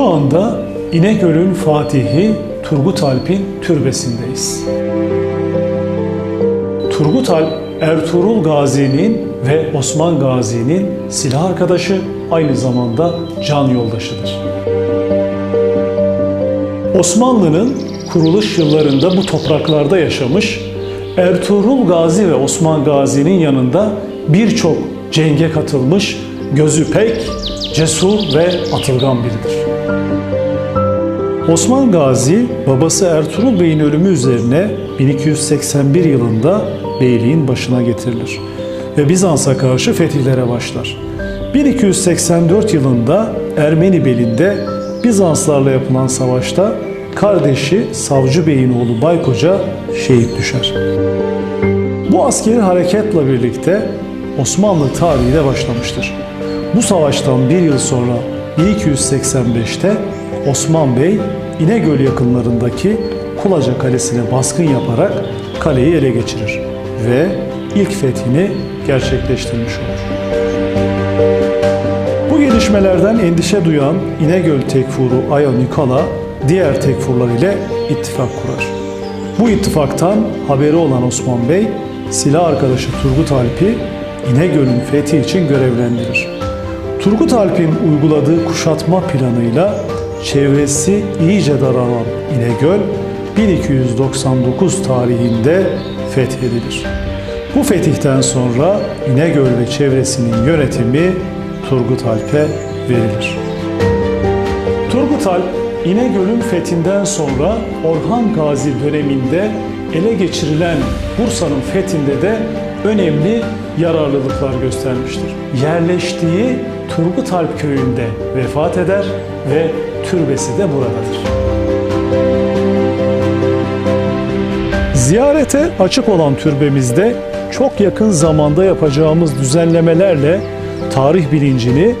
anda İnegöl'ün Fatihi Turgut Alp'in türbesindeyiz. Turgut Alp, Ertuğrul Gazi'nin ve Osman Gazi'nin silah arkadaşı, aynı zamanda can yoldaşıdır. Osmanlı'nın kuruluş yıllarında bu topraklarda yaşamış, Ertuğrul Gazi ve Osman Gazi'nin yanında birçok cenge katılmış, gözü pek, cesur ve atılgan biridir. Osman Gazi, babası Ertuğrul Bey'in ölümü üzerine 1281 yılında beyliğin başına getirilir ve Bizans'a karşı fetihlere başlar. 1284 yılında Ermeni belinde Bizanslarla yapılan savaşta kardeşi Savcı Bey'in oğlu Baykoca şehit düşer. Bu askeri hareketle birlikte Osmanlı tarihi de başlamıştır. Bu savaştan bir yıl sonra 1285'te Osman Bey İnegöl yakınlarındaki Kulaca Kalesi'ne baskın yaparak kaleyi ele geçirir ve ilk fethini gerçekleştirmiş olur. Bu gelişmelerden endişe duyan İnegöl Tekfuru Aya Nikola diğer tekfurlar ile ittifak kurar. Bu ittifaktan haberi olan Osman Bey silah arkadaşı Turgut Alp'i İnegöl'ün fethi için görevlendirir. Turgut Alp'in uyguladığı kuşatma planıyla çevresi iyice daralan İnegöl 1299 tarihinde fethedilir. Bu fetihten sonra İnegöl ve çevresinin yönetimi Turgut Alp'e verilir. Turgut Alp, İnegöl'ün fethinden sonra Orhan Gazi döneminde ele geçirilen Bursa'nın fethinde de önemli yararlılıklar göstermiştir. Yerleştiği Turgut Alp köyünde vefat eder ve türbesi de buradadır. Ziyarete açık olan türbemizde çok yakın zamanda yapacağımız düzenlemelerle tarih bilincini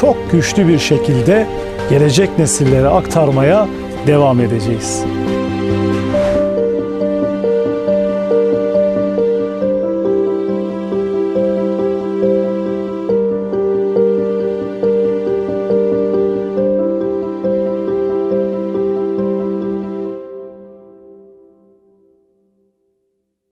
çok güçlü bir şekilde gelecek nesillere aktarmaya devam edeceğiz.